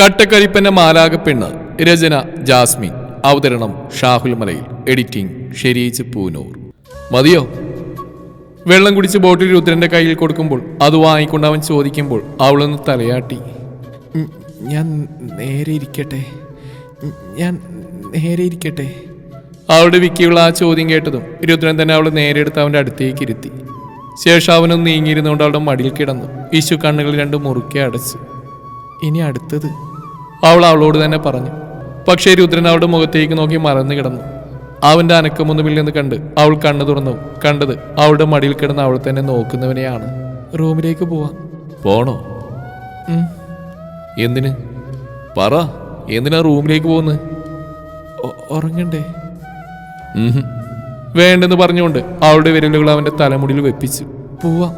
കട്ടക്കരിപ്പന്റെ മാലാകപ്പെണ്ണ് രചന Jasmine. അവതരണം Shahul Malayil. Editing Shereej Poonoor. മതിയോ? വെള്ളം കുടിച്ച് ബോട്ടിൽ രുദ്രന്റെ കയ്യിൽ കൊടുക്കുമ്പോൾ അത് വാങ്ങിക്കൊണ്ട് അവൻ ചോദിക്കുമ്പോൾ അവളൊന്ന് തലയാട്ടി. ഞാൻ നേരെ ഇരിക്കട്ടെ. ഞാൻ നേരെ ഇരിക്കട്ടെ. അവളുടെ വിക്കിയുള്ള ആ ചോദ്യം കേട്ടതും രുദ്രൻ തന്നെ അവളെ നേരെ എടുത്ത് അവന്റെ അടുത്തേക്ക് ഇരുത്തി. ശേഷം അവനൊന്ന് നീങ്ങിയിരുന്നുകൊണ്ട് അവളുടെ മടിയിൽ കിടന്നു. ഈശു കണ്ണുകൾ രണ്ടും മുറുക്കെ അടച്ചു. ഇനി അടുത്തത് അവൾ അവളോട് തന്നെ പറഞ്ഞു. പക്ഷേ രുദ്രൻ അവളുടെ മുഖത്തേക്ക് നോക്കി മറന്നു കിടന്നു. അവന്റെ അനക്കമൊന്നുമില്ലെന്ന് കണ്ട് അവൾ കണ്ണു തുറന്നു. കണ്ടത് അവളുടെ മടിയിൽ കിടന്ന് അവൾ തന്നെ നോക്കുന്നവനെയാണ്. റൂമിലേക്ക് പോവാം. പോണോ. എന്തിന്? പറ. എന്തിനാ റൂമിലേക്ക് പോകുന്നത് ഉറങ്ങണ്ടേ. വേണ്ടെന്ന് പറഞ്ഞുകൊണ്ട് അവളുടെ വിരലുകൾ അവന്റെ തലമുടിയിൽ വെപ്പിച്ചു. പോവാം.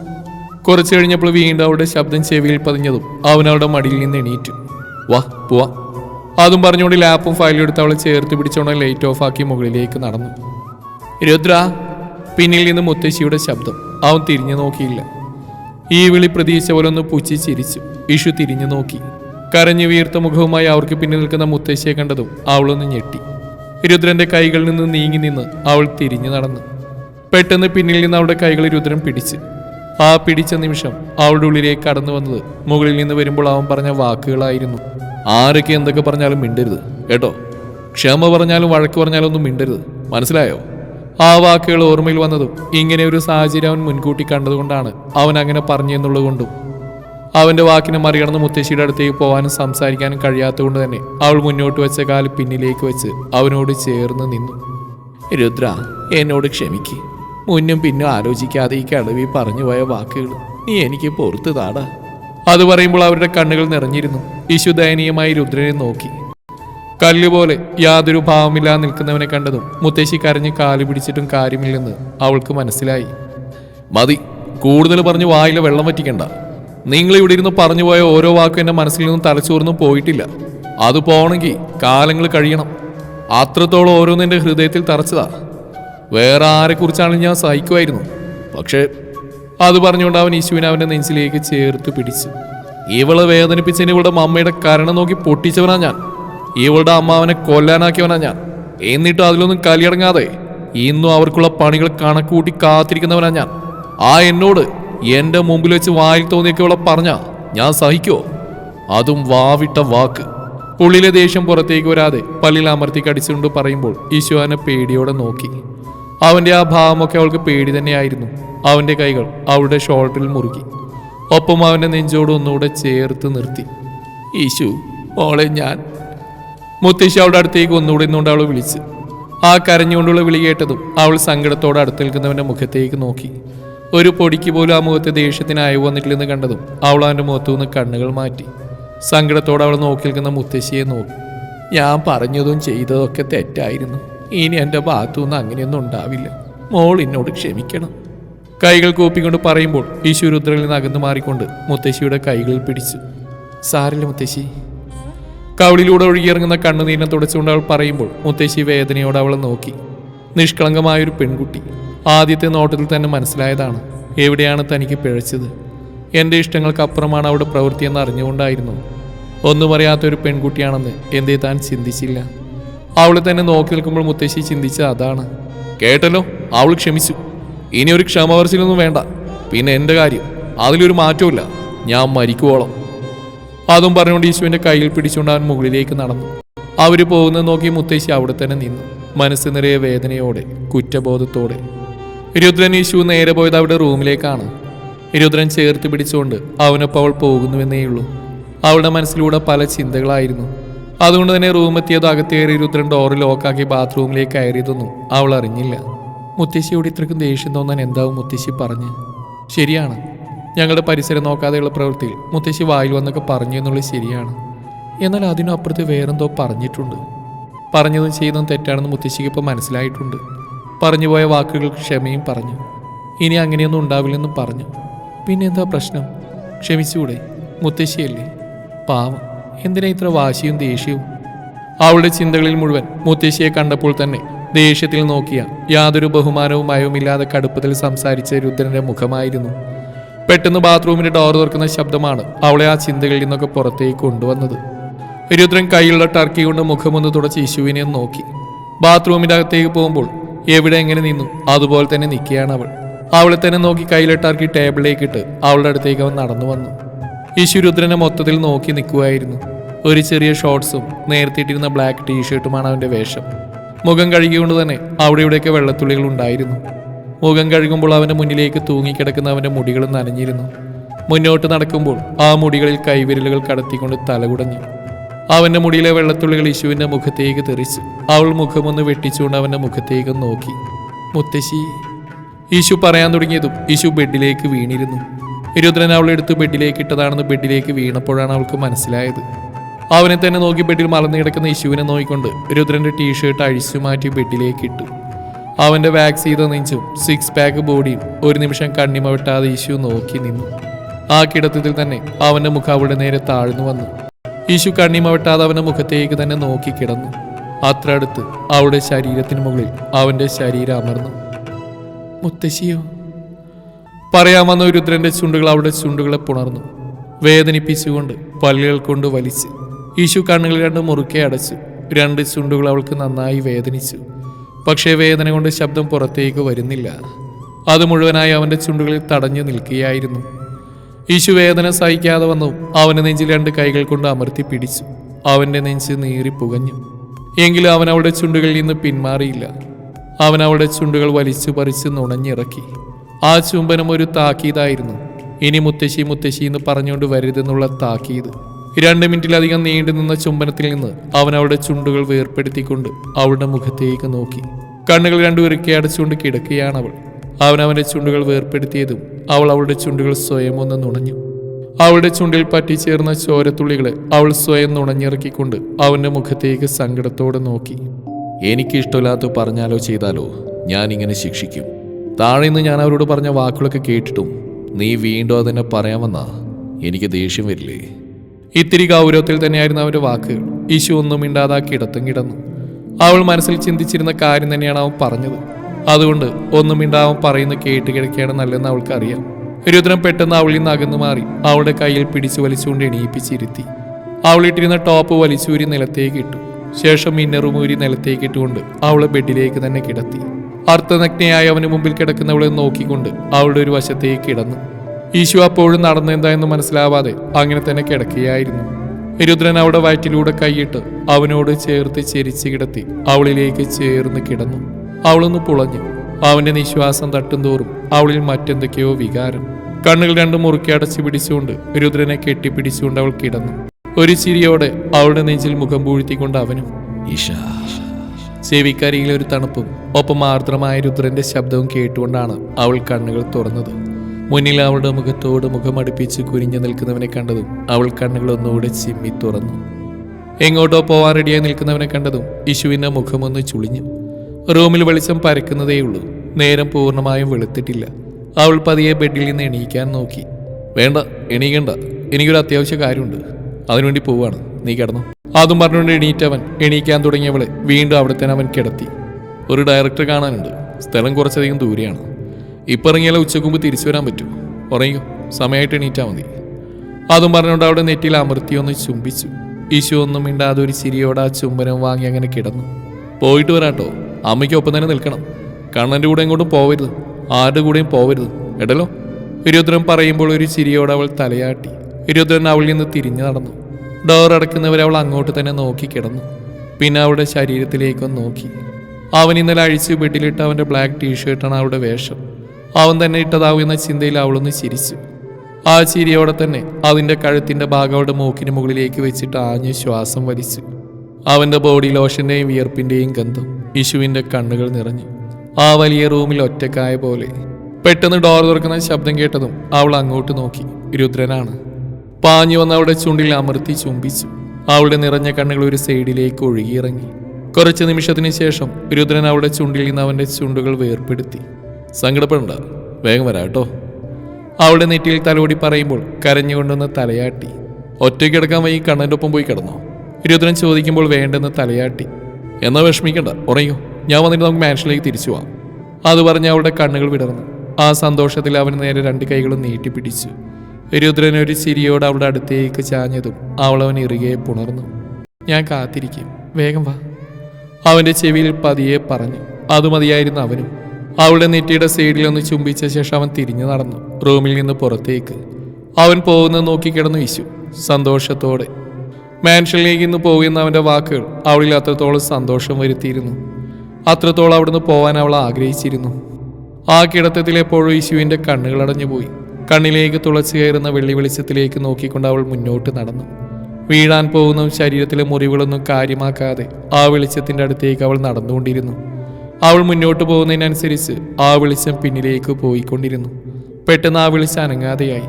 കുറച്ചു കഴിഞ്ഞപ്പോൾ വീണ്ടും അവളുടെ ശബ്ദം ചെവിയിൽ പതിഞ്ഞതും അവൻ അവളുടെ മടിയിൽ നിന്ന് എണീറ്റു. വാ പോവാ. അതും പറഞ്ഞുകൊണ്ട് ലാപ്പും ഫയലും എടുത്ത് അവളെ ചേർത്ത് പിടിച്ചുകൊണ്ട് ലൈറ്റ് ഓഫ് ആക്കി മുകളിലേക്ക് നടന്നു. രുദ്ര പിന്നിൽ നിന്ന് മുത്തശ്ശിയുടെ ശബ്ദം. അവൻ തിരിഞ്ഞു നോക്കിയില്ല. ഈ വിളി പ്രതീക്ഷിച്ച പോലെ ഒന്ന് പുച്ചി ചിരിച്ചു. ഇഷു തിരിഞ്ഞു നോക്കി. കരഞ്ഞു വീർത്ത മുഖവുമായി അവർക്ക് പിന്നിൽ നിൽക്കുന്ന മുത്തശ്ശിയെ കണ്ടതും അവളൊന്ന് ഞെട്ടി. രുദ്രന്റെ കൈകളിൽ നിന്ന് നീങ്ങി നിന്ന് അവൾ തിരിഞ്ഞു നടന്നു. പെട്ടെന്ന് പിന്നിൽ നിന്ന് അവളുടെ കൈകൾ രുദ്രൻ പിടിച്ചു. ആ പിടിച്ച നിമിഷം അവളുടെ ഉള്ളിലേക്ക് കടന്നു വന്നത് മുകളിൽ നിന്ന് വരുമ്പോൾ അവൻ പറഞ്ഞ വാക്കുകളായിരുന്നു. ആരൊക്കെ എന്തൊക്കെ പറഞ്ഞാലും മിണ്ടരുത്. കേട്ടോ? ക്ഷമ പറഞ്ഞാലും വഴക്ക് പറഞ്ഞാലും ഒന്നും മിണ്ടരുത്. മനസ്സിലായോ? ആ വാക്കുകൾ ഓർമ്മയിൽ വന്നതും ഇങ്ങനെ ഒരു സാഹചര്യം അവൻ മുൻകൂട്ടി കണ്ടതുകൊണ്ടാണ് അവൻ അങ്ങനെ പറഞ്ഞു എന്നുള്ളത് കൊണ്ടും. അവന്റെ വാക്കിനെ മറികടന്ന് മുത്തശ്ശിയുടെ അടുത്തേക്ക് പോകാനും സംസാരിക്കാനും കഴിയാത്തതുകൊണ്ട് തന്നെ അവൾ മുന്നോട്ട് വെച്ച കാൽ പിന്നിലേക്ക് വെച്ച് അവനോട് ചേർന്ന് നിന്നു. രുദ്ര എന്നോട് ക്ഷമിക്ക്. മുന്നും പിന്നും ആലോചിക്കാതെ ഈ കിളവി പറഞ്ഞു പോയ വാക്കുകൾ നീ എനിക്ക് പുറത്തു താടാ. അത് പറയുമ്പോൾ അവരുടെ കണ്ണുകൾ നിറഞ്ഞിരുന്നു. യശു ദയനീയമായി രുദ്രനെ നോക്കി. കല്ലുപോലെ യാതൊരു ഭാവമില്ലാ നിൽക്കുന്നവനെ കണ്ടതും മുത്തശ്ശി കരഞ്ഞ് കാൽ പിടിച്ചിട്ടും കാര്യമില്ലെന്ന് അവൾക്ക് മനസ്സിലായി. മതി കൂടുതൽ പറഞ്ഞ് വായിലെ വെള്ളം വറ്റിക്കണ്ട. നിങ്ങൾ ഇവിടെ ഇരുന്ന് പറഞ്ഞു പോയ ഓരോ വാക്കും എന്റെ മനസ്സിൽ നിന്നും തലച്ചോർന്നും പോയിട്ടില്ല. അത് പോകണമെങ്കിൽ കാലങ്ങൾ കഴിയണം. അത്രത്തോളം ഓരോന്നിന്റെ ഹൃദയത്തിൽ തറച്ചതാ. വേറെ ആരെക്കുറിച്ചാണെങ്കിലും ഞാൻ സഹിക്കുമായിരുന്നു. പക്ഷേ അത് പറഞ്ഞുകൊണ്ട് അവൻ യേശുവിനെ അവന്റെ നെഞ്ചിലേക്ക് ചേർത്ത് പിടിച്ചു. ഇവളെ വേദനിപ്പിച്ചതിന് ഇവളുടെ അമ്മയുടെ കരണം നോക്കി പൊട്ടിച്ചവനാ ഞാൻ. ഇവളുടെ അമ്മ അവനെ കൊല്ലാനാക്കിയവനാ ഞാൻ. എന്നിട്ട് അതിലൊന്നും കലിയടങ്ങാതെ ഇന്നും അവർക്കുള്ള പണികൾ കണക്കുകൂട്ടി കാത്തിരിക്കുന്നവനാ ഞാൻ. ആ എന്നോട് എന്റെ മുമ്പിൽ വെച്ച് വായിൽ തോന്നിയൊക്കെ ഇവളെ പറഞ്ഞ ഞാൻ സഹിക്കോ? അതും വാവിട്ട വാക്ക്. ഉള്ളിലെ ദേഷ്യം പുറത്തേക്ക് വരാതെ പല്ലിൽ അമർത്തി കടിച്ചുകൊണ്ട് പറയുമ്പോൾ ഈശോനെ പേടിയോടെ നോക്കി. അവന്റെ ആ ഭാവമൊക്കെ അവൾക്ക് പേടി തന്നെയായിരുന്നു. അവന്റെ കൈകൾ അവളുടെ ഷോൾഡറിൽ മുറുകി. ഒപ്പം അവന്റെ നെഞ്ചോട് ഒന്നുകൂടെ ചേർത്ത് നിർത്തി. ഈശു ഓളെ ഞാൻ. മുത്തശ്ശി അവളുടെ അടുത്തേക്ക് ഒന്നുകൂടെ നിന്നുകൊണ്ട് അവൾ വിളിച്ച്. ആ കരഞ്ഞുകൊണ്ടുള്ള വിളി കേട്ടതും അവൾ സങ്കടത്തോടെ അടുത്ത് നിൽക്കുന്നവന്റെ മുഖത്തേക്ക് നോക്കി. ഒരു പൊടിക്ക് പോലും ആ മുഖത്തെ ദേഷ്യത്തിന് അയവ് വന്നിട്ടില്ലെന്ന് കണ്ടതും അവൾ അവന്റെ മുഖത്തു നിന്ന് കണ്ണുകൾ മാറ്റി. സങ്കടത്തോടെ അവൾ നോക്കി നിൽക്കുന്ന മുത്തശ്ശിയെ നോക്കി. ഞാൻ പറഞ്ഞതും ചെയ്തതൊക്കെ തെറ്റായിരുന്നു. ഇനി എന്റെ ഭാഗത്തുനിന്ന് അങ്ങനെയൊന്നും ഉണ്ടാവില്ല. മോൾ എന്നോട് ക്ഷമിക്കണം. കൈകൾ കൂപ്പിക്കൊണ്ട് പറയുമ്പോൾ ഈശ്വരുദ്രയിൽ നിന്ന് അകന്നു മാറിക്കൊണ്ട് മുത്തശ്ശിയുടെ കൈകൾ പിടിച്ചു. സാരില്ല മുത്തശ്ശി. കവളിലൂടെ ഒഴുകിയിറങ്ങുന്ന കണ്ണുനീരിനെ തുടച്ചുകൊണ്ട് അവൾ പറയുമ്പോൾ മുത്തശ്ശി വേദനയോടെ അവളെ നോക്കി. നിഷ്കളങ്കമായൊരു പെൺകുട്ടി ആദ്യത്തെ നോട്ടത്തിൽ തന്നെ മനസ്സിലായതാണ് എവിടെയാണ് തനിക്ക് പിഴച്ചത്. എന്റെ ഇഷ്ടങ്ങൾക്കപ്പുറമാണ് അവളുടെ പ്രവൃത്തിയെന്ന് അറിഞ്ഞുകൊണ്ടായിരുന്നു. ഒന്നും അറിയാത്ത ഒരു പെൺകുട്ടിയാണെന്ന് എന്തേ താൻ ചിന്തിച്ചില്ല? അവളെ തന്നെ നോക്കി നിൽക്കുമ്പോൾ മുത്തശ്ശി ചിന്തിച്ച അതാണ്. കേട്ടല്ലോ അവൾ ക്ഷമിച്ചു. ഇനി ഒരു ക്ഷമവർച്ചിലൊന്നും വേണ്ട. പിന്നെ എന്റെ കാര്യം. അതിലൊരു മാറ്റമില്ല ഞാൻ മരിക്കുവോളം. അതും പറഞ്ഞുകൊണ്ട് യേശുവിന്റെ കയ്യിൽ പിടിച്ചുകൊണ്ട് അവൻ മുകളിലേക്ക് നടന്നു. അവർ പോകുന്നത് നോക്കി മുത്തശ്ശി അവിടെ തന്നെ നിന്നു. മനസ്സ് നിറയെ വേദനയോടെ കുറ്റബോധത്തോടെ. രുദ്രൻ യേശു നേരെ പോയത് അവിടെ റൂമിലേക്കാണ്. രുദ്രൻ ചേർത്ത് പിടിച്ചുകൊണ്ട് അവനൊപ്പം അവൾ പോകുന്നുവെന്നേയുള്ളൂ. അവളുടെ മനസ്സിലൂടെ പല ചിന്തകളായിരുന്നു. അതുകൊണ്ട് തന്നെ റൂമെത്തിയത് അകത്തേറി രുദ്രൻ ഡോറ് ലോക്കാക്കി ബാത്റൂമിലേക്ക് കയറിയതൊന്നും അവൾ അറിഞ്ഞില്ല. മുത്തശ്ശിയോട് ഇത്രയ്ക്കും ദേഷ്യം തോന്നാൻ എന്താവും മുത്തശ്ശി പറഞ്ഞ്. ശരിയാണ്. ഞങ്ങളുടെ പരിസരം നോക്കാതെയുള്ള പ്രവൃത്തിയിൽ മുത്തശ്ശി വായിൽ വന്നൊക്കെ പറഞ്ഞു എന്നുള്ളത് ശരിയാണ്. എന്നാൽ അതിനപ്പുറത്ത് വേറെന്തോ പറഞ്ഞിട്ടുണ്ട്. പറഞ്ഞതും ചെയ്തതും തെറ്റാണെന്ന് മുത്തശ്ശിക്ക് ഇപ്പോൾ മനസ്സിലായിട്ടുണ്ട്. പറഞ്ഞുപോയ വാക്കുകൾ ക്ഷമയും പറഞ്ഞു. ഇനി അങ്ങനെയൊന്നും ഉണ്ടാവില്ലെന്നും പറഞ്ഞു. പിന്നെന്താ പ്രശ്നം? ക്ഷമിച്ചുകൂടെ? മുത്തശ്ശിയല്ലേ? പാവം. എന്തിനാ ഇത്ര വാശിയും ദേഷ്യവും? അവളുടെ ചിന്തകളിൽ മുഴുവൻ മുത്തശ്ശിയെ കണ്ടപ്പോൾ തന്നെ ദേഷ്യത്തിൽ നോക്കിയ യാതൊരു ബഹുമാനവും മയവുമില്ലാതെ കടുപ്പത്തിൽ സംസാരിച്ച രുദ്രന്റെ മുഖമായിരുന്നു. പെട്ടെന്ന് ബാത്റൂമിന്റെ ഡോർ തുറക്കുന്ന ശബ്ദമാണ് അവളെ ആ ചിന്തകളിൽ നിന്നൊക്കെ പുറത്തേക്ക് കൊണ്ടുവന്നത്. രുദ്രൻ കൈയുള്ള ടർക്കി കൊണ്ട് മുഖമൊന്ന് തുടച്ച് ഇശുവിനെ നോക്കി. ബാത്റൂമിന്റെ അകത്തേക്ക് പോകുമ്പോൾ എവിടെ എങ്ങനെ നിന്നു അതുപോലെ തന്നെ നിൽക്കുകയാണ് അവൾ. അവളെ തന്നെ നോക്കി കയ്യിലെ ടർക്കി ടേബിളിലേക്ക് ഇട്ട് അവളുടെ അടുത്തേക്ക് അവൻ നടന്നു വന്നു. ഇശു രുദ്രനെ മൊത്തത്തിൽ നോക്കി നിൽക്കുമായിരുന്നു ഒരു ചെറിയ ഷോർട്സും നേരത്തെ ഇട്ടിരുന്ന ബ്ലാക്ക് ടീഷർട്ടുമാണ് അവന്റെ വേഷം. മുഖം കഴുകിക്കൊണ്ട് തന്നെ അവിടെ ഇവിടെയൊക്കെ വെള്ളത്തുള്ളികൾ ഉണ്ടായിരുന്നു. മുഖം കഴുകുമ്പോൾ അവന്റെ മുന്നിലേക്ക് തൂങ്ങിക്കിടക്കുന്ന അവന്റെ മുടികൾ നനഞ്ഞിരുന്നു. മുന്നോട്ട് നടക്കുമ്പോൾ ആ മുടികളിൽ കൈവിരലുകൾ കടത്തിക്കൊണ്ട് തലകുടഞ്ഞു. അവന്റെ മുടിയിലെ വെള്ളത്തുള്ളികൾ യശുവിന്റെ മുഖത്തേക്ക് തെറിച്ചു അവൾ മുഖമൊന്ന് വെട്ടിച്ചുകൊണ്ട് അവന്റെ മുഖത്തേക്ക് നോക്കി. മുത്തശ്ശി ഈശു പറയാൻ തുടങ്ങിയതും ഈശു ബെഡിലേക്ക് വീണിരുന്നു. രുദ്രൻ അവളെ എടുത്ത് ബെഡിലേക്ക് ഇട്ടതാണെന്ന് ബെഡിലേക്ക് വീണപ്പോഴാണ് അവൾക്ക് മനസ്സിലായത്. അവനെ തന്നെ നോക്കി ബെഡിൽ മറന്നു കിടക്കുന്ന യശുവിനെ നോക്കിക്കൊണ്ട് രുദ്രന്റെ ടീഷർട്ട് അഴിച്ചു മാറ്റി ബെഡിലേക്ക് ഇട്ടു. അവന്റെ വാക്സ് ചെയ്ത നെഞ്ചും സിക്സ് പാക്ക് ബോഡിയും ഒരു നിമിഷം കണ്ണിമ യശു നോക്കി നിന്നു. ആ കിടത്തത്തിൽ തന്നെ അവന്റെ മുഖം അവളുടെ നേരെ താഴ്ന്നു വന്നു. യശു കണ്ണിമ വെട്ടാതെ അവന്റെ മുഖത്തേക്ക് തന്നെ നോക്കി കിടന്നു. അത്ര അടുത്ത് അവളുടെ ശരീരത്തിന് മുകളിൽ അവന്റെ ശരീരം അമർന്നു. മുത്തശ്ശിയോ? പറയാമെന്ന രുദ്രന്റെ ചുണ്ടുകൾ അവളുടെ ചുണ്ടുകളെ പുണർന്നു. വേദനിപ്പിച്ചുകൊണ്ട് പല്ലുകൾ കൊണ്ട് വലിച്ച് ഈശു കണ്ണുകൾ രണ്ട് മുറുക്കെ അടച്ചു രണ്ട് ചുണ്ടുകൾ അവൾക്ക് നന്നായി വേദനിച്ചു. പക്ഷേ വേദന കൊണ്ട് ശബ്ദം പുറത്തേക്ക് വരുന്നില്ല. അത് മുഴുവനായി അവന്റെ ചുണ്ടുകളിൽ തടഞ്ഞു നിൽക്കുകയായിരുന്നു. ഈശു വേദന സഹിക്കാതെ വന്നു അവന്റെ നെഞ്ചിൽ രണ്ട് കൈകൾ കൊണ്ട് അമർത്തി പിടിച്ചു. അവന്റെ നെഞ്ച് നീറി പുകഞ്ഞു. എങ്കിലും അവൻ അവളുടെ ചുണ്ടുകളിൽ നിന്ന് പിന്മാറിയില്ല. അവൻ അവളുടെ ചുണ്ടുകൾ വലിച്ചു പറിച്ച് നുണഞ്ഞിറക്കി. ആ ചുംബനം ഒരു താക്കീതായിരുന്നു. ഇനി മുത്തശ്ശി മുത്തശ്ശി എന്ന് പറഞ്ഞുകൊണ്ട് വരരുതെന്നുള്ള താക്കീത്. രണ്ട് മിനിറ്റിലധികം നീണ്ടു നിന്ന ചുംബനത്തിൽ നിന്ന് അവൻ അവളുടെ ചുണ്ടുകൾ വേർപ്പെടുത്തിക്കൊണ്ട് അവളുടെ മുഖത്തേക്ക് നോക്കി. കണ്ണുകൾ രണ്ടു ഇറുക്കി അടച്ചുകൊണ്ട് കിടക്കുകയാണ് അവൾ. അവൻ അവന്റെ ചുണ്ടുകൾ വേർപ്പെടുത്തിയതും അവൾ അവളുടെ ചുണ്ടുകൾ സ്വയം ഒന്ന് നുണഞ്ഞു. അവളുടെ ചുണ്ടിൽ പറ്റിച്ചേർന്ന ചോരത്തുള്ളികളെ അവൾ സ്വയം നുണഞ്ഞിറക്കിക്കൊണ്ട് അവന്റെ മുഖത്തേക്ക് സങ്കടത്തോടെ നോക്കി. എനിക്കിഷ്ടമില്ലാത്ത പറഞ്ഞാലോ ചെയ്താലോ? ഞാൻ ഇങ്ങനെ ശിക്ഷിക്കും. താഴെ നിന്ന് ഞാൻ അവരോട് പറഞ്ഞ വാക്കുകളൊക്കെ കേട്ടിട്ടും നീ വീണ്ടും അതെന്നെ പറയാൻ വന്നാ എനിക്ക് ദേഷ്യം വരില്ലേ? ഇത്തിരി ഗൗരവത്തിൽ തന്നെയായിരുന്നു അവന്റെ വാക്കുകൾ ഈശു ഒന്നും മിണ്ടാതാക്കി ഇടത്തും കിടന്നു. അവൾ മനസ്സിൽ ചിന്തിച്ചിരുന്ന കാര്യം തന്നെയാണ് അവൻ പറഞ്ഞത്. അതുകൊണ്ട് ഒന്നും മിണ്ടാവൻ പറയുന്ന കേട്ട് കിടക്കുകയാണ് നല്ലതെന്ന് അവൾക്ക് അറിയാം രുദ്രൻ പെട്ടെന്ന് അവളിൽ നിന്ന് അകന്നു മാറി. അവളുടെ കയ്യിൽ പിടിച്ചു വലിച്ചുകൊണ്ട് എണീപ്പിച്ചിരുത്തി. അവളിട്ടിരുന്ന ടോപ്പ് വലിച്ചൂരി നിലത്തേക്ക് ഇട്ടു. ശേഷം ഇന്നറുമൂരി നിലത്തേക്ക് ഇട്ടുകൊണ്ട് അവളെ ബെഡിലേക്ക് തന്നെ കിടത്തി. അർത്ഥനഗ്നയായി അവന് മുമ്പിൽ കിടക്കുന്നവളെ നോക്കിക്കൊണ്ട് അവളുടെ ഒരു വശത്തേക്ക് കിടന്നു. ഈശു അപ്പോഴും നടന്നെന്തായെന്ന് മനസ്സിലാവാതെ അങ്ങനെ തന്നെ കിടക്കുകയായിരുന്നു. രുദ്രൻ അവിടെ വയറ്റിലൂടെ കൈയിട്ട് അവനോട് ചേർത്ത് ചെരിച്ച് കിടത്തി അവളിലേക്ക് ചേർന്ന് കിടന്നു. അവളൊന്ന് പുളഞ്ഞു. അവന്റെ നിശ്വാസം തട്ടും തോറും അവളിൽ മറ്റെന്തൊക്കെയോ വികാരം. കണ്ണുകൾ രണ്ടും മുറുക്കി അടച്ചു പിടിച്ചുകൊണ്ട് രുദ്രനെ കെട്ടിപ്പിടിച്ചുകൊണ്ട് അവൾ കിടന്നു. ഒരു ചിരിയോടെ അവളുടെ നെഞ്ചിൽ മുഖം പൂഴ്ത്തിക്കൊണ്ട് അവനും ഈശ. ചെവിക്കരിയിലെ ഒരു തണുപ്പും ഒപ്പം ആർദ്രമായ രുദ്രന്റെ ശബ്ദവും കേട്ടുകൊണ്ടാണ് അവൾ കണ്ണുകൾ തുറന്നത്. മുന്നിൽ അവളുടെ മുഖത്തോട് മുഖമടുപ്പിച്ച് കുനിഞ്ഞു നിൽക്കുന്നവനെ കണ്ടതും അവൾ കണ്ണുകൾ ഒന്നുകൂടെ ചിമ്മി തുറന്നു. എങ്ങോട്ടോ പോവാൻ റെഡിയായി നിൽക്കുന്നവനെ കണ്ടതും ഇശുവിന്റെ മുഖമൊന്ന് ചുളിഞ്ഞു. റൂമിൽ വെളിച്ചം പരക്കുന്നതേയുള്ളൂ. നേരം പൂർണമായും വെളുത്തിട്ടില്ല. അവൾ പതിയെ ബെഡിൽ നിന്ന് എണീക്കാൻ നോക്കി. വേണ്ട എണീക്കണ്ട. എനിക്കൊരു അത്യാവശ്യ കാര്യമുണ്ട്. അതിനുവേണ്ടി പോവാണ്. നീ കിടന്നു. അതും പറഞ്ഞുകൊണ്ട് എണീറ്റവൻ എണീക്കാൻ തുടങ്ങിയവളെ വീണ്ടും അവിടെ തന്നെ അവൻ കിടത്തി. ഒരു ഡയറക്ടർ കാണാനുണ്ട്. സ്ഥലം കുറച്ചധികം ദൂരെയാണ്. ഇപ്പം ഇറങ്ങിയാലേ ഉച്ചക്കുമ്പ് തിരിച്ചു വരാൻ പറ്റൂ. ഉറങ്ങിയോ സമയമായിട്ട് എണീറ്റാൽ മതി. അതും പറഞ്ഞുകൊണ്ട് അവിടെ നെറ്റിയിൽ അമർത്തി ഒന്ന് ചുംബിച്ചു. ഈശു ഒന്നും മിണ്ടാതെ ഒരു ചിരിയോടെ ആ ചുംബനം വാങ്ങി അങ്ങനെ കിടന്നു. പോയിട്ട് വരാട്ടോ. അമ്മയ്ക്ക് ഒപ്പം തന്നെ നിൽക്കണം. കണ്ണന്റെ കൂടെ എങ്ങോട്ടും പോവരുത്. ആരുടെ കൂടെയും പോവരുത്. എടലോ. രുദ്രൻ പറയുമ്പോൾ ഒരു ചിരിയോടെ അവൾ തലയാട്ടി. ഇരുദ്രൻ അവളിൽ നിന്ന് തിരിഞ്ഞു നടന്നു. ഡോർ അടയ്ക്കുന്നവരെ അവൾ അങ്ങോട്ട് തന്നെ നോക്കി കിടന്നു. പിന്നെ അവളുടെ ശരീരത്തിലേക്കൊന്ന് നോക്കി. അവൻ ഇന്നലെ അഴിച്ച് ബെഡിലിട്ട് അവന്റെ ബ്ലാക്ക് ടീഷർട്ടാണ് അവളുടെ വേഷം. അവൻ തന്നെ ഇട്ടതാവും എന്ന ചിന്തയിൽ അവളൊന്ന് ചിരിച്ചു. ആ ചിരിയോടെ തന്നെ അതിന്റെ കഴുത്തിന്റെ ഭാഗം അവളുടെ മൂക്കിന് മുകളിലേക്ക് വെച്ചിട്ട് ആഞ്ഞു ശ്വാസം വലിച്ചു. അവന്റെ ബോഡി ലോഷന്റെയും വിയർപ്പിന്റെയും ഗന്ധം ഇശുവിന്റെ കണ്ണുകൾ നിറഞ്ഞു. ആ വലിയ റൂമിൽ ഒറ്റക്കായ പോലെ പെട്ടെന്ന് ഡോർ തുറക്കുന്ന ശബ്ദം കേട്ടതും അവൾ അങ്ങോട്ട് നോക്കി. രുദ്രനാണ്. പാഞ്ഞു വന്ന് അവളുടെ ചുണ്ടിൽ അമർത്തി ചുംബിച്ചു. അവളുടെ നിറഞ്ഞ കണ്ണുകൾ ഒരു സൈഡിലേക്ക് ഒഴുകിയിറങ്ങി. കുറച്ച് നിമിഷത്തിന് ശേഷം രുദ്രൻ അവളുടെ ചുണ്ടിൽ നിന്ന് അവന്റെ ചുണ്ടുകൾ വേർപ്പെടുത്തി. സങ്കടപ്പെടണ്ട വേഗം വരാം കേട്ടോ. അവളുടെ നെറ്റിയിൽ തലോടി പറയുമ്പോൾ കരഞ്ഞുകൊണ്ടൊന്ന് തലയാട്ടി. ഒറ്റയ്ക്ക് കിടക്കാൻ വൈകി കണ്ണന്റെ ഒപ്പം പോയി കിടന്നോ? രുദ്രൻ ചോദിക്കുമ്പോൾ വേണ്ടെന്ന് തലയാട്ടി. എന്നാ വിഷമിക്കണ്ട ഉറയോ ഞാൻ വന്നിട്ട് നമുക്ക് മാൻഷനിലേക്ക് തിരിച്ചു പോവാം. അത് പറഞ്ഞ് അവളുടെ കണ്ണുകൾ വിടർന്നു. ആ സന്തോഷത്തിൽ അവന് നേരെ രണ്ട് കൈകളും നീട്ടിപ്പിടിച്ചു. രുദ്രൻ ഒരു ചിരിയോട് അവളുടെ അടുത്തേക്ക് ചാഞ്ഞതും അവളവൻ ഇറുകയെ ഇറുകെ പുണർന്നു. ഞാൻ കാത്തിരിക്കും. വേഗം വാ. അവന്റെ ചെവിയിൽ പതിയെ പറഞ്ഞു. അത് മതിയായിരുന്നു അവനും. അവളുടെ നെറ്റിയുടെ സൈഡിൽ ഒന്ന് ചുംബിച്ച ശേഷം അവൻ തിരിഞ്ഞു നടന്നു. റൂമിൽ നിന്ന് പുറത്തേക്ക്. അവൻ പോകുന്നത് നോക്കിക്കിടന്നു വിശു സന്തോഷത്തോടെ. മാൻഷനിലേക്ക് ഇന്ന് പോകുന്ന അവന്റെ വാക്കുകൾ അവളിൽ അത്രത്തോളം സന്തോഷം വരുത്തിയിരുന്നു. അത്രത്തോളം അവിടുന്ന് പോകാൻ അവൾ ആഗ്രഹിച്ചിരുന്നു. ആ കിടത്തത്തിൽ എപ്പോഴും യേശുവിന്റെ കണ്ണുകൾ അടഞ്ഞുപോയി. കണ്ണിലേക്ക് തുളച്ചു കയറുന്ന വെള്ളി വെളിച്ചത്തിലേക്ക് നോക്കിക്കൊണ്ട് അവൾ മുന്നോട്ട് നടന്നു. വീഴാൻ പോകുന്ന ശരീരത്തിലെ മുറിവുകളൊന്നും കാര്യമാക്കാതെ ആ വെളിച്ചത്തിന്റെ അടുത്തേക്ക് അവൾ നടന്നുകൊണ്ടിരുന്നു. അവൾ മുന്നോട്ട് പോകുന്നതിനനുസരിച്ച് ആ വെളിച്ചം പിന്നിലേക്ക് പോയിക്കൊണ്ടിരുന്നു. പെട്ടെന്ന് ആ വെളിച്ചം അനങ്ങാതെയായി.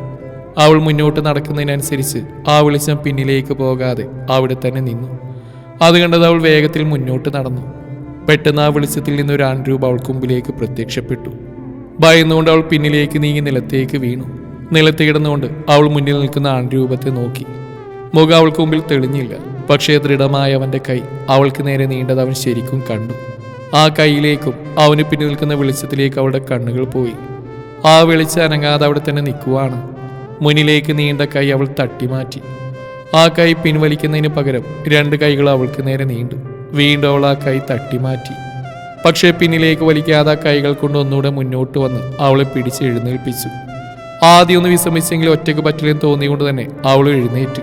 അവൾ മുന്നോട്ട് നടക്കുന്നതിനനുസരിച്ച് ആ വെളിച്ചം പിന്നിലേക്ക് പോകാതെ അവിടെ തന്നെ നിന്നു. അത് കണ്ടത് അവൾ വേഗത്തിൽ മുന്നോട്ട് നടന്നു. പെട്ടെന്ന് ആ വെളിച്ചത്തിൽ നിന്ന് ഒരു ആൺരൂപ പ്രത്യക്ഷപ്പെട്ടു. ഭയന്നുകൊണ്ട് അവൾ പിന്നിലേക്ക് നീങ്ങി നിലത്തേക്ക് വീണു. നിലത്ത് കിടന്നുകൊണ്ട് അവൾ മുന്നിൽ നിൽക്കുന്ന ആൺരൂപത്തെ നോക്കി. മുഖം അവൾക്ക് മുമ്പിൽ തെളിഞ്ഞില്ല. പക്ഷേ ദൃഢമായ അവന്റെ കൈ അവൾക്ക് നേരെ നീണ്ടത് അവൻ ശരിക്കും കണ്ടു. ആ കൈയിലേക്കും അവന് പിന്നിൽ നിൽക്കുന്ന വെളിച്ചത്തിലേക്ക് അവളുടെ കണ്ണുകൾ പോയി. ആ വെളിച്ചം അനങ്ങാതെ അവിടെ തന്നെ നിൽക്കുവാണ്. മുന്നിലേക്ക് നീണ്ട കൈ അവൾ തട്ടിമാറ്റി. ആ കൈ പിൻവലിക്കുന്നതിന് പകരം രണ്ട് കൈകൾ അവൾക്ക് നേരെ നീണ്ടു. വീണ്ടും അവൾ ആ കൈ തട്ടിമാറ്റി. പക്ഷേ പിന്നിലേക്ക് വലിക്കാതെ കൈകൾ കൊണ്ട് ഒന്നുകൂടെ മുന്നോട്ട് വന്ന് അവളെ പിടിച്ച് എഴുന്നേൽപ്പിച്ചു. ആദ്യം ഒന്ന് വിശ്രമിച്ചെങ്കിലും ഒറ്റയ്ക്ക് പറ്റില്ലെന്ന് തോന്നിയുകൊണ്ട് തന്നെ അവൾ എഴുന്നേറ്റു.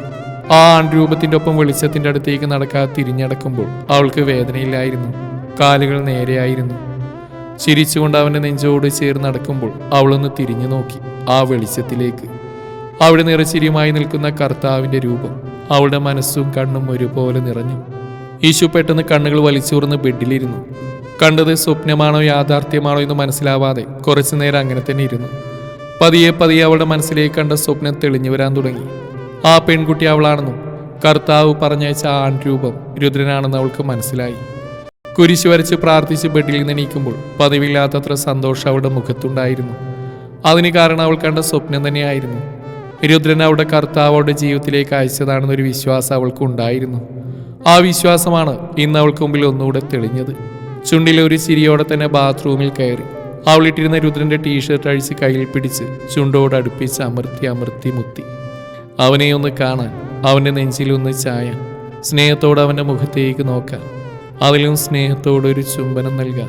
ആ ആൺരൂപത്തിന്റെ ഒപ്പം വെളിച്ചത്തിന്റെ അടുത്തേക്ക് നടക്കാതെ തിരിഞ്ഞടക്കുമ്പോൾ അവൾക്ക് വേദനയില്ലായിരുന്നു. കാലുകൾ നേരെയായിരുന്നു. ചിരിച്ചുകൊണ്ട് അവന്റെ നെഞ്ചോട് ചേർന്ന് നടക്കുമ്പോൾ അവളൊന്ന് തിരിഞ്ഞു നോക്കി ആ വെളിച്ചത്തിലേക്ക്. അവിടെ നിറച്ചിരിയുമായി നിൽക്കുന്ന കർത്താവിന്റെ രൂപം അവളുടെ മനസ്സും കണ്ണും ഒരുപോലെ നിറഞ്ഞു. ഈശു പെട്ടെന്ന് കണ്ണുകൾ വലിച്ചുറന്ന് ബെഡിലിരുന്നു. കണ്ടത് സ്വപ്നമാണോ യാഥാർത്ഥ്യമാണോ എന്ന് മനസ്സിലാവാതെ കുറച്ചു നേരം അങ്ങനെ തന്നെ ഇരുന്നു. പതിയെ പതിയെ അവളുടെ മനസ്സിലേക്ക് കണ്ട സ്വപ്നം തെളിഞ്ഞു വരാൻ തുടങ്ങി. ആ പെൺകുട്ടി അവളാണെന്നും കർത്താവ് പറഞ്ഞയച്ച ആ ആൺരൂപം രുദ്രനാണെന്ന് അവൾക്ക് മനസ്സിലായി. കുരിശു വരച്ച് പ്രാർത്ഥിച്ച് ബെഡിൽ നിന്ന് പതിവില്ലാത്തത്ര സന്തോഷം അവളുടെ മുഖത്തുണ്ടായിരുന്നു. അതിന് കാരണം അവൾ കണ്ട സ്വപ്നം തന്നെയായിരുന്നു. രുദ്രൻ അവളുടെ കർത്താവ് അവളുടെ ജീവിതത്തിലേക്ക് അയച്ചതാണെന്നൊരു വിശ്വാസം അവൾക്കുണ്ടായിരുന്നു ആ വിശ്വാസമാണ് ഇന്ന് അവൾക്ക് മുമ്പിൽ ഒന്നുകൂടെ തെളിഞ്ഞത്. ചുണ്ടിലെ ഒരു ചിരിയോടെ തന്നെ ബാത്റൂമിൽ കയറി. അവളിട്ടിരുന്ന രുദ്രന്റെ ടീഷർട്ട് അഴിച്ച് കയ്യിൽ പിടിച്ച് ചുണ്ടോട് അടുപ്പിച്ച് അമർത്തി അമർത്തി മുത്തി. അവനെ ഒന്ന് കാണാൻ അവന്റെ നെഞ്ചിലൊന്ന് ചായ സ്നേഹത്തോടെ അവന്റെ മുഖത്തേക്ക് നോക്കാൻ അതിലും സ്നേഹത്തോടെ ഒരു ചുംബനം നൽകാൻ.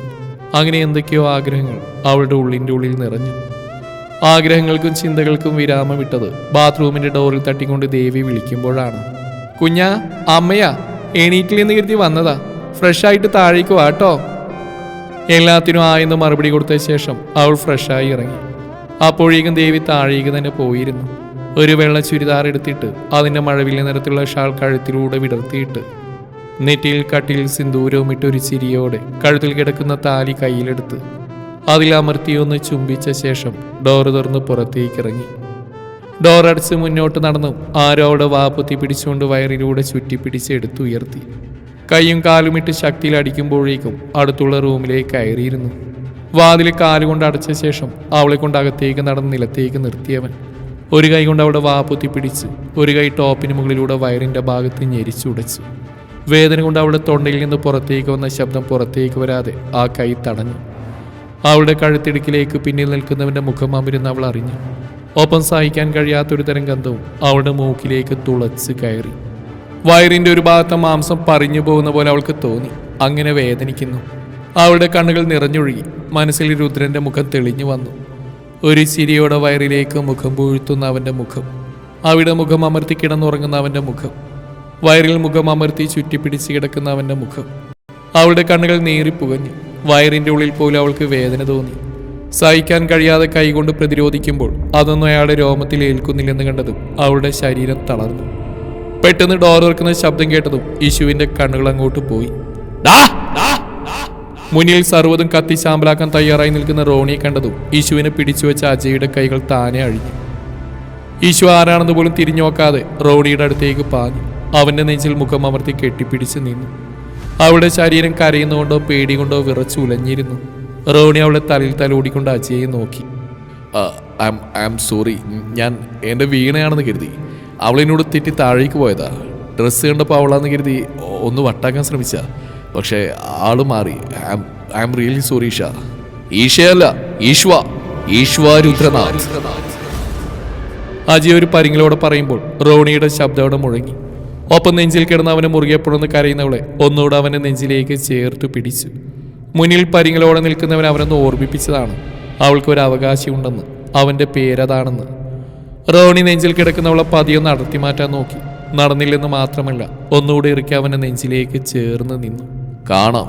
അങ്ങനെ എന്തൊക്കെയോ ആഗ്രഹങ്ങൾ അവളുടെ ഉള്ളിന്റെ ഉള്ളിൽ നിറഞ്ഞു. ആഗ്രഹങ്ങൾക്കും ചിന്തകൾക്കും വിരാമം വിട്ടത് ബാത്റൂമിന്റെ ഡോറിൽ തട്ടിക്കൊണ്ട് ദേവി വിളിക്കുമ്പോഴാണ്. കുഞ്ഞാ അമ്മയാ എണീറ്റിൽ നിന്ന് കരുതി വന്നതാ. ഫ്രഷ് ആയിട്ട് താഴേക്ക് വാട്ടോ എല്ലാത്തിനും ആയെന്ന് മറുപടി കൊടുത്ത ശേഷം അവൾ ഫ്രഷായി ഇറങ്ങി. അപ്പോഴേക്കും ദേവി താഴേക്ക് തന്നെ പോയിരുന്നു. ഒരു വെള്ള ചുരിദാർ എടുത്തിട്ട് അതിന്റെ മഴവില്ല നിറത്തിലുള്ള ഷാൾ കഴുത്തിലൂടെ വിടർത്തിയിട്ട് നെറ്റിയിൽ കട്ടിൽ സിന്ദൂരവും ഇട്ടൊരു ചിരിയോടെ കഴുത്തിൽ കിടക്കുന്ന താലി കയ്യിലെടുത്ത് അതിൽ അമർത്തിയൊന്ന് ചുംബിച്ച ശേഷം ഡോർ തുറന്ന് പുറത്തേക്ക് ഇറങ്ങി. ഡോർ അടച്ച് മുന്നോട്ട് നടന്നു ആരോടെ വാപ്പുത്തി പിടിച്ചുകൊണ്ട് വയറിലൂടെ ചുറ്റിപ്പിടിച്ച് എടുത്തുയർത്തി. കൈയും കാലും ഇട്ട് ശക്തിയിൽ അടിക്കുമ്പോഴേക്കും അടുത്തുള്ള റൂമിലേക്ക് കയറിയിരുന്നു. വാതിൽ കാലുകൊണ്ട് അടച്ച ശേഷം അവളെ കൊണ്ട് അകത്തേക്ക് നടന്ന് നിലത്തേക്ക് നിർത്തിയവൻ. ഒരു കൈ കൊണ്ട് അവിടെ വാപ്പുത്തി പിടിച്ച് ഒരു കൈ ടോപ്പിന് മുകളിലൂടെ വയറിന്റെ ഭാഗത്ത് ഞെരിച്ചുടച്ചു വേദന കൊണ്ട് അവളുടെ തൊണ്ടയിൽ നിന്ന് പുറത്തേക്ക് വന്ന ശബ്ദം പുറത്തേക്ക് വരാതെ ആ കൈ തടഞ്ഞു. അവളുടെ കഴുത്തിടുക്കിലേക്ക് പിന്നിൽ നിൽക്കുന്നവന്റെ മുഖം അമിരുന്ന് അവൾ അറിഞ്ഞു. ഒപ്പം സഹിക്കാൻ കഴിയാത്തൊരു തരം ഗന്ധവും അവളുടെ മൂക്കിലേക്ക് തുളച്ച് കയറി. വയറിന്റെ ഒരു ഭാഗത്തെ മാംസം പറിഞ്ഞു പോകുന്ന പോലെ അവൾക്ക് തോന്നി. അങ്ങനെ വേദനിക്കുന്നു. അവളുടെ കണ്ണുകൾ നിറഞ്ഞൊഴുകി. മനസ്സിൽ രുദ്രന്റെ മുഖം തെളിഞ്ഞു വന്നു. ഒരു ചിരിയോടെ വയറിലേക്ക് മുഖം പൂഴ്ത്തുന്ന അവന്റെ മുഖം. അവിടെ മുഖം അമർത്തി കിടന്നുറങ്ങുന്ന അവന്റെ മുഖം. വയറിൽ മുഖം അമർത്തി ചുറ്റിപ്പിടിച്ച് കിടക്കുന്ന അവന്റെ മുഖം. അവളുടെ കണ്ണുകൾ നീറിപ്പുകഞ്ഞു വയറിന്റെ ഉള്ളിൽ പോലും അവൾക്ക് വേദന തോന്നി. സഹിക്കാൻ കഴിയാതെ കൈകൊണ്ട് പ്രതിരോധിക്കുമ്പോൾ അതൊന്നും അയാളുടെ രോമത്തിൽ ഏൽക്കുന്നില്ലെന്ന് കണ്ടതും അവളുടെ ശരീരം തളർന്നു. പെട്ടെന്ന് ഡോർ തുറക്കുന്ന ശബ്ദം കേട്ടതും യേശുവിന്റെ കണ്ണുകൾ അങ്ങോട്ട് പോയി മുന്നിൽ സർവതും കത്തി ശാമ്പലാക്കാൻ തയ്യാറായി നിൽക്കുന്ന റോണിയെ കണ്ടതും യേശുവിനെ പിടിച്ചു വെച്ച അജയുടെ കൈകൾ താനെ അഴിഞ്ഞു യേശു ആരാണെന്ന് പോലും തിരിഞ്ഞു നോക്കാതെ റോണിയുടെ അടുത്തേക്ക് പാഞ്ഞു അവന്റെ നെഞ്ചിൽ മുഖം അമർത്തി കെട്ടിപ്പിടിച്ച് നിന്നു അവളുടെ ശരീരം കരയുന്നുകൊണ്ടോ പേടി കൊണ്ടോ വിറച്ചു ഉലഞ്ഞിരുന്നു റോണി അവളെ തലയിൽ തലോടിക്കൊണ്ട് അജയെ നോക്കി ഐ ആം സോറി ഞാൻ എന്റെ വീണയാണെന്ന് കരുതി അവളെന്നോട് തെറ്റി താഴേക്ക് പോയതാ. ഡ്രസ്സ് കണ്ടപ്പോൾ അവളാന്ന് കരുതി ഒന്ന് വട്ടാക്കാൻ ശ്രമിച്ച. പക്ഷേ ആൾ മാറി. I am really sorry Eesha ഈഷയല്ല ഈശ്വ. ഈശ്വരുദ്രനാഥ്. അജി അജയ് ഒരു പരിങ്ങളോടെ പറയുമ്പോൾ റോണിയുടെ ശബ്ദം അവിടെ മുഴങ്ങി. ഒപ്പം നെഞ്ചിൽ കിടന്ന് അവനെ മുറുകിയപ്പോഴൊന്ന് കരയുന്നവളെ ഒന്നുകൂടെ അവനെ നെഞ്ചിലേക്ക് ചേർത്ത് പിടിച്ചു. മുന്നിൽ പരിങ്ങളോടെ നിൽക്കുന്നവൻ അവനൊന്ന് ഓർമ്മിപ്പിച്ചതാണ്. അവൾക്ക് ഒരു അവകാശമുണ്ടെന്ന് അവന്റെ പേരതാണെന്ന്. റോണി നെഞ്ചിൽ കിടക്കുന്നവളെ പതിയെ നടത്തി മാറ്റാൻ നോക്കി. നടന്നില്ലെന്ന് മാത്രമല്ല ഒന്നുകൂടെ ഇറക്കി അവന്റെ നെഞ്ചിലേക്ക് ചേർന്ന് നിന്നു. കാണാം.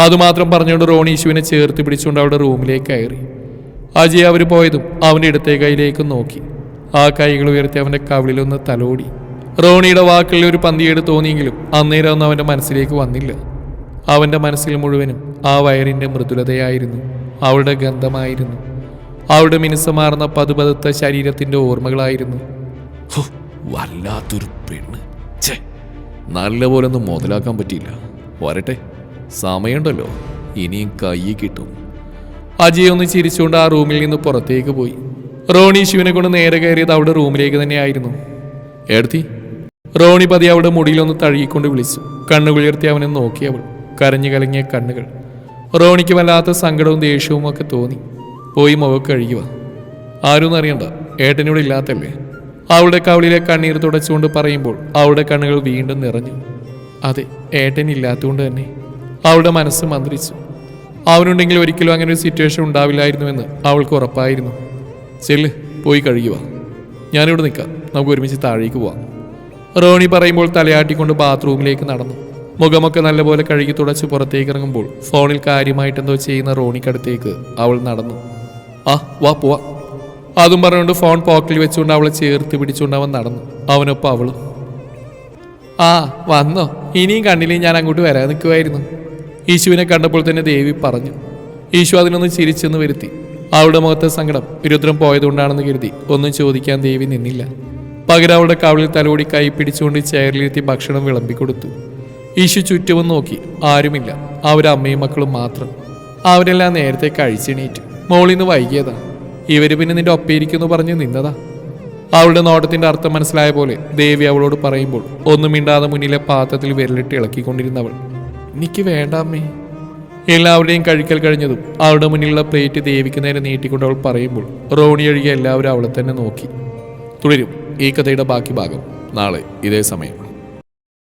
അതുമാത്രം പറഞ്ഞുകൊണ്ട് റോണി യേശുവിനെ ചേർത്ത് പിടിച്ചുകൊണ്ട് അവളുടെ റൂമിലേക്ക് കയറി. അജയ് അവർ പോയതും അവന്റെ ഇടത്തെ കൈയിലേക്ക് നോക്കി. ആ കൈകൾ ഉയർത്തി അവന്റെ കവിളിലൊന്ന് തലോടി. റോണിയുടെ വാക്കുകളിൽ ഒരു പന്തിയേട് തോന്നിയെങ്കിലും അന്നേരം ഒന്നും അവന്റെ മനസ്സിലേക്ക് വന്നില്ല. അവന്റെ മനസ്സിൽ മുഴുവനും ആ വയറിന്റെ മൃദുലതയായിരുന്നു. അവളുടെ ഗന്ധമായിരുന്നു. അവളുടെ മിനുസമാർന്ന പതുപതുത്ത ശരീരത്തിന്റെ ഓർമ്മകളായിരുന്നു. വല്ലാത്തൊരു പെണ്ണ്. ഛേ നല്ലപോലെ ഒന്നും മുതലാക്കാൻ പറ്റിയില്ല. വരട്ടെ സമയമുണ്ടല്ലോ. ഇനിയും കൈ കിട്ടും. അജയ് ഒന്ന് ചിരിച്ചുകൊണ്ട് ആ റൂമിൽ നിന്ന് പുറത്തേക്ക് പോയി. റോണി ശിവനെ കൊണ്ട് നേരെ കയറിയത് അവിടെ റൂമിലേക്ക് തന്നെയായിരുന്നു. എടുത്തി. റോണി പതി അവിടെ മുടിയിലൊന്ന് തഴുകിക്കൊണ്ട് വിളിച്ചു. കണ്ണുകുളിർത്തി അവനെ നോക്കി അവൾ. കരഞ്ഞു കലങ്ങിയ കണ്ണുകൾ. റോണിക്ക് വല്ലാത്ത സങ്കടവും ദേഷ്യവും ഒക്കെ തോന്നി. പോയി മുഖം കഴുകുക ആരും അറിയണ്ട ഏട്ടനിവിടെ ഇല്ലാത്തല്ലേ? അവളുടെ കവളിലെ കണ്ണീർ തുടച്ചുകൊണ്ട് പറയുമ്പോൾ അവളുടെ കണ്ണുകൾ വീണ്ടും നിറഞ്ഞു. അതെ ഏട്ടൻ ഇല്ലാത്തതുകൊണ്ട് തന്നെ അവളുടെ മനസ്സ് മന്ത്രിച്ചു. അവനുണ്ടെങ്കിൽ ഒരിക്കലും അങ്ങനെ ഒരു സിറ്റുവേഷൻ ഉണ്ടാവില്ലായിരുന്നുവെന്ന് അവൾക്ക് ഉറപ്പായിരുന്നു. ചെല്ല് പോയി കഴുകി കഴുകുക ഞാനിവിടെ നിൽക്കാം. നമുക്ക് ഒരുമിച്ച് താഴേക്ക് പോവാം. റോണി പറയുമ്പോൾ തലയാട്ടിക്കൊണ്ട് ബാത്റൂമിലേക്ക് നടന്നു. മുഖമൊക്കെ നല്ലപോലെ കഴുകി തുടച്ച് പുറത്തേക്ക് ഇറങ്ങുമ്പോൾ ഫോണിൽ കാര്യമായിട്ടെന്തോ ചെയ്യുന്ന റോണിക്കടുത്തേക്ക് അവൾ നടന്നു. ആ വാ പോവാ. അതും പറഞ്ഞുകൊണ്ട് ഫോൺ പോക്കറ്റിൽ വെച്ചുകൊണ്ട് അവളെ ചേർത്ത് പിടിച്ചുകൊണ്ട് അവൻ നടന്നു. അവനൊപ്പം അവളും. ആ വന്നോ. ഇനിയും കണ്ടില്ലേ ഞാൻ അങ്ങോട്ട് വരാൻ നിൽക്കുമായിരുന്നു ഈശുവിനെ കണ്ടപ്പോൾ തന്നെ ദേവി പറഞ്ഞു. ഈശു അതിനൊന്ന് ചിരിച്ചെന്ന് വരുത്തി. അവളുടെ മുഖത്തെ സങ്കടം രുദ്രം പോയതുകൊണ്ടാണെന്ന് കരുതി. ഒന്നും ചോദിക്കാൻ ദേവി നിന്നില്ല. പകരം അവളുടെ കവിളിൽ തലോടി കൈ പിടിച്ചുകൊണ്ട് ചെയറിലിരുത്തി ഭക്ഷണം വിളമ്പിക്കൊടുത്തു. ഈശു ചുറ്റുമെന്ന് നോക്കി. ആരുമില്ല. അവരമ്മയും മക്കളും മാത്രം. അവരെല്ലാം നേരത്തെ കഴിച്ചെണീറ്റു. മോളിന്ന് വൈകിയതാ. ഇവർ പിന്നെ നിന്റെ ഒപ്പയിരിക്കുന്നു പറഞ്ഞ് നിന്നതാ. അവളുടെ നോട്ടത്തിന്റെ അർത്ഥം മനസ്സിലായ പോലെ ദേവി അവളോട് പറയുമ്പോൾ ഒന്നും മിണ്ടാതെ മുന്നിലെ പാത്രത്തിൽ വിരലിട്ട് ഇളക്കിക്കൊണ്ടിരുന്നവൾ. എനിക്ക് വേണ്ട അമ്മേ. എല്ലാവരുടെയും കഴിക്കൽ കഴിഞ്ഞതും അവളുടെ മുന്നിലുള്ള പ്ലേറ്റ് ദേവിക്ക് നേരെ നീട്ടിക്കൊണ്ട് അവൾ പറയുമ്പോൾ റോണി ഒഴികെ എല്ലാവരും അവളെ തന്നെ നോക്കി. തുടരും. ഈ കഥയുടെ ബാക്കി ഭാഗം നാളെ ഇതേ സമയം.